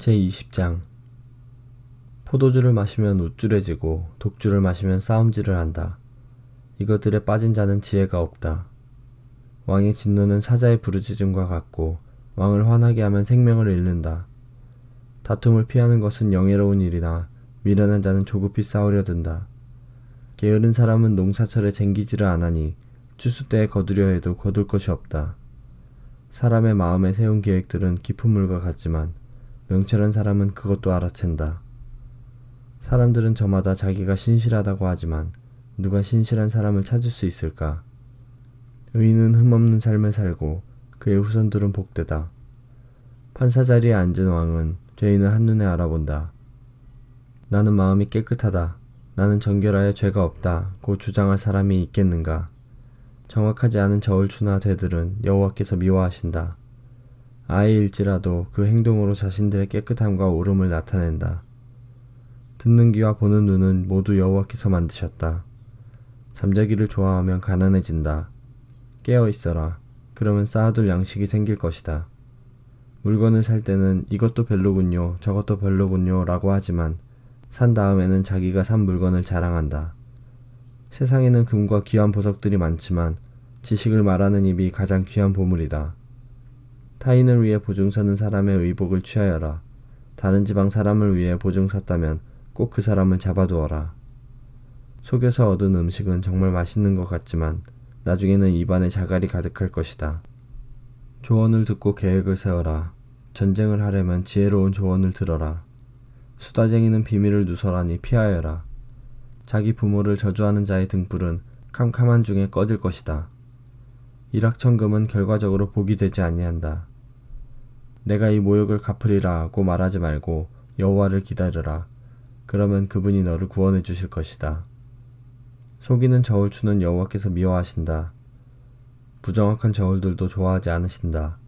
제20장 포도주를 마시면 우쭐해지고 독주를 마시면 싸움질을 한다. 이것들에 빠진 자는 지혜가 없다. 왕의 진노는 사자의 부르짖음과 같고 왕을 화나게 하면 생명을 잃는다. 다툼을 피하는 것은 영예로운 일이나 미련한 자는 조급히 싸우려 든다. 게으른 사람은 농사철에 쟁기지를 안 하니 추수 때에 거두려 해도 거둘 것이 없다. 사람의 마음에 세운 계획들은 깊은 물과 같지만 명철한 사람은 그것도 알아챈다. 사람들은 저마다 자기가 신실하다고 하지만 누가 신실한 사람을 찾을 수 있을까? 의인은 흠없는 삶을 살고 그의 후손들은 복되다. 판사 자리에 앉은 왕은 죄인을 한눈에 알아본다. 나는 마음이 깨끗하다. 나는 정결하여 죄가 없다. 고 주장할 사람이 있겠는가? 정확하지 않은 저울추나 되들은 여호와께서 미워하신다. 아이일지라도 그 행동으로 자신들의 깨끗함과 오름을 나타낸다. 듣는 귀와 보는 눈은 모두 여호와께서 만드셨다. 잠자기를 좋아하면 가난해진다. 깨어 있어라. 그러면 쌓아둘 양식이 생길 것이다. 물건을 살 때는 이것도 별로군요, 저것도 별로군요 라고 하지만 산 다음에는 자기가 산 물건을 자랑한다. 세상에는 금과 귀한 보석들이 많지만 지식을 말하는 입이 가장 귀한 보물이다. 타인을 위해 보증 서는 사람의 의복을 취하여라. 다른 지방 사람을 위해 보증 섰다면 꼭 그 사람을 잡아두어라. 속여서 얻은 음식은 정말 맛있는 것 같지만 나중에는 입안에 자갈이 가득할 것이다. 조언을 듣고 계획을 세워라. 전쟁을 하려면 지혜로운 조언을 들어라. 수다쟁이는 비밀을 누설하니 피하여라. 자기 부모를 저주하는 자의 등불은 캄캄한 중에 꺼질 것이다. 일확천금은 결과적으로 복이 되지 아니한다. 내가 이 모욕을 갚으리라고 말하지 말고 여호와를 기다려라. 그러면 그분이 너를 구원해 주실 것이다. 속이는 저울추는 여호와께서 미워하신다. 부정확한 저울들도 좋아하지 않으신다.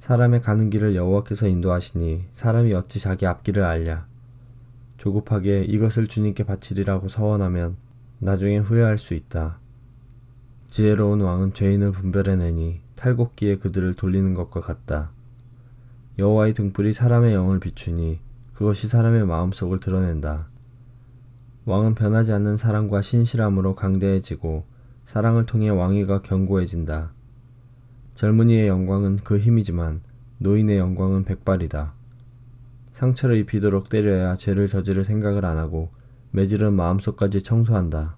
사람의 가는 길을 여호와께서 인도하시니 사람이 어찌 자기 앞길을 알랴. 조급하게 이것을 주님께 바치리라고 서원하면 나중에 후회할 수 있다. 지혜로운 왕은 죄인을 분별해내니 탈곡기에 그들을 돌리는 것과 같다. 여호와의 등불이 사람의 영을 비추니 그것이 사람의 마음속을 드러낸다. 왕은 변하지 않는 사랑과 신실함으로 강대해지고 사랑을 통해 왕위가 견고해진다. 젊은이의 영광은 그 힘이지만 노인의 영광은 백발이다. 상처를 입히도록 때려야 죄를 저지를 생각을 안 하고 매질은 마음속까지 청소한다.